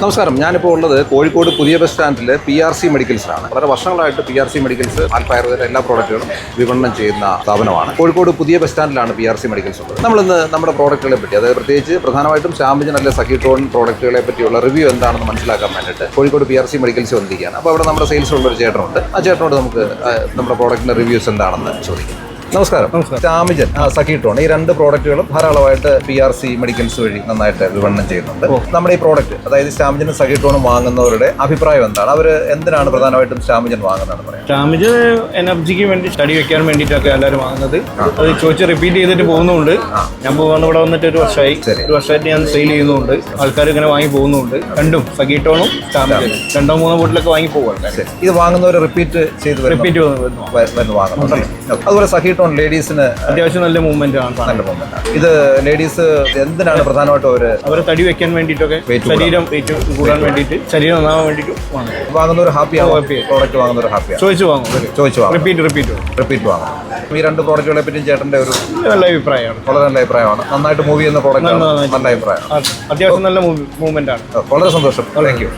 നമസ്കാരം. ഞാനിപ്പോൾ ഉള്ളത് കോഴിക്കോട് പുതിയ ബസ് സ്റ്റാൻഡിൽ പി ആർ സി മെഡിക്കൽസിലാണ് വളരെ വർഷങ്ങളായിട്ട് പി ആർ സി മെഡിക്കൽസ് ആൽപ്പയർവേദ എല്ലാ പ്രോഡക്റ്റുകളും വിപണനം ചെയ്യുന്ന സ്ഥാപനമാണ്. കോഴിക്കോട് പുതിയ ബസ് സ്റ്റാൻഡിലാണ് പി ആർ സി മെഡിക്കൽസ് ഉള്ളത്. നമ്മളിന്ന് നമ്മുടെ പ്രോഡക്റ്റുകളെ പറ്റി അതായത് പ്രത്യേകിച്ച് പ്രധാനമായിട്ടും ഷാംബിജൻ അല്ലെ സഖിട്രോൺ പ്രോഡക്റ്റുകളെ പറ്റിയുള്ള റിവ്യൂ എന്താണെന്ന് മനസ്സിലാക്കാൻ വേണ്ടിയിട്ട് Kozhikode P R C medicals വന്നിരിക്കുകയാണ്. അപ്പോൾ അവിടെ നമ്മുടെ സെയിൽസിലുള്ള ഒരു ചേട്ടനുണ്ട്. ആ ചേട്ടനോട് നമുക്ക് നമ്മുടെ പ്രോഡക്റ്റിന്റെ റിവ്യൂസ് എന്താണെന്ന് ചോദിക്കാം. നമസ്കാരം. ഷാമിജൻ ആ, സഖിട്രോൺ ഈ രണ്ട് പ്രോഡക്റ്റുകളും ധാരാളമായിട്ട് പി ആർ സി മെഡിക്കൽസ് വഴി നന്നായിട്ട് വിപണനം ചെയ്യുന്നുണ്ട്. നമ്മുടെ ഈ പ്രോഡക്റ്റ് അതായത് സ്റ്റാമിജനും സഖീട്ടോണും വാങ്ങുന്നവരുടെ അഭിപ്രായം എന്താണ്? അവർ എന്തിനാണ് പ്രധാനമായിട്ടും സ്റ്റാമിജൻ വാങ്ങുന്നതെന്ന് പറയാം? ഡാമേജ് എനർജിക്ക് വേണ്ടി സ്റ്റഡി വെക്കാൻ വേണ്ടിയിട്ടൊക്കെ എല്ലാവരും വാങ്ങുന്നത്. അത് ചോദിച്ച് റിപ്പീറ്റ് ചെയ്തിട്ട് പോകുന്നുണ്ട്. ഞാൻ പോകുന്ന ഇവിടെ വന്നിട്ട് ഒരു വർഷമായി ഒരു വർഷമായിട്ട് ഞാൻ സെയിൽ ചെയ്യുന്നുണ്ട്. ആൾക്കാർ ഇങ്ങനെ വാങ്ങി പോകുന്നുണ്ട്. രണ്ടും സഖീട്ടോണും സ്റ്റാമിജനും രണ്ടോ മൂന്നോ ബോട്ടിലൊക്കെ വാങ്ങി പോകും ഇത് വാങ്ങുന്നവർ റിപ്പീറ്റ് ചെയ്ത് റിപ്പീറ്റ് അതുപോലെ വ- ലേഡീസിന് അത്യാവശ്യം നല്ല മൂവ്മെന്റ് ആണ്. നല്ല മൂവ്മെന്റ് ഇത് ലേഡീസ് എന്തിനാണ് പ്രധാനമായിട്ടും അവർ അവരെ തടി വെക്കാൻ വേണ്ടിയിട്ടൊക്കെ. ശരീരം വെയിറ്റ് കൂടാൻ വേണ്ടിയിട്ട് ശരീരം നന്നാവാൻ വേണ്ടിയിട്ട് വാങ്ങും. ഹാപ്പി ഹാപ്പിയാണ് happy. പ്രോഡക്റ്റ് ഹാപ്പി ഹാപ്പിയാണ് ചോദിച്ചു വാങ്ങും. ചോദിച്ചു വാങ്ങും. റിപ്പീറ്റ് റിപ്പീറ്റ് റിപ്പീറ്റ് വാങ്ങും. ഈ രണ്ട് പ്രോഡക്റ്റുകളെ പറ്റിയും ചേട്ടന്റെ ഒരു നല്ല അഭിപ്രായമാണ്. വളരെ നല്ല അഭിപ്രായമാണ്. നന്നായിട്ട് മൂവ് ചെയ്യുന്ന പ്രോഡക്റ്റ് നല്ല അഭിപ്രായമാണ്. അത് അത്യാവശ്യം നല്ല മൂവ്മെന്റ് ആണ്. വളരെ സന്തോഷം. Thank you